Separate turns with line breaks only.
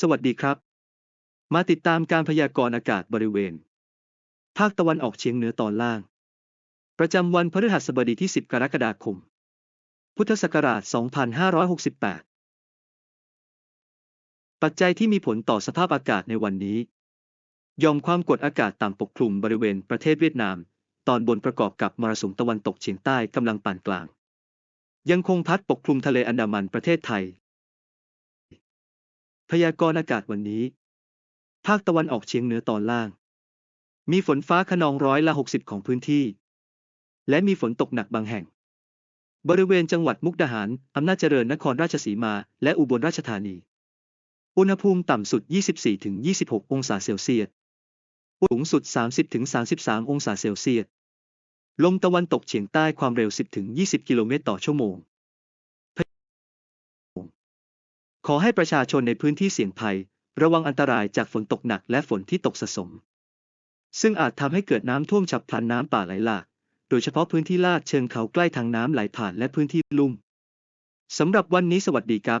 สวัสดีครับ มาติดตามการพยากรณ์อากาศบริเวณ ภาคตะวันออกเฉียงเหนือตอนล่าง ประจำวันพฤหัสบดีที่ 10 กรกฎาคม พุทธศักราช 2568 ปัจจัยที่มีผลต่อสภาพอากาศในวันนี้ยอมความกดอากาศต่ำปกคลุมบริเวณประเทศเวียดนาม ตอนบนประกอบกับมรสุมตะวันตกเฉียงใต้กำลังปานกลาง ยังคงพัดปกคลุมทะเลอันดามันประเทศไทย พยากรณ์อากาศวันนี้ ภาคตะวันออกเฉียงเหนือตอนล่าง มีฝนฟ้าขนองร้อยละ 60 ของพื้นที่ และมีฝนตกหนักบางแห่ง บริเวณจังหวัดมุกดาหาร อำนาจเจริญนครราชสีมา และอุบลราชธานี อุณหภูมิต่ำสุด 24-26 องศาเซลเซียส สูงสุด 30-33 องศาเซลเซียส ลมตะวันตกเฉียงใต้ความเร็ว 10-20 กิโลเมตรต่อชั่วโมง ขอให้ประชาชนในพื้นที่เสี่ยงภัย ระวังอันตรายจากฝนตกหนักและฝนที่ตกสะสม ซึ่งอาจทำให้เกิดน้ำท่วมฉับพลันน้ำป่าไหลหลาก โดยเฉพาะพื้นที่ลาดเชิงเขาใกล้ทางน้ำไหลผ่านและพื้นที่ลุ่มสำหรับวันนี้สวัสดีครับ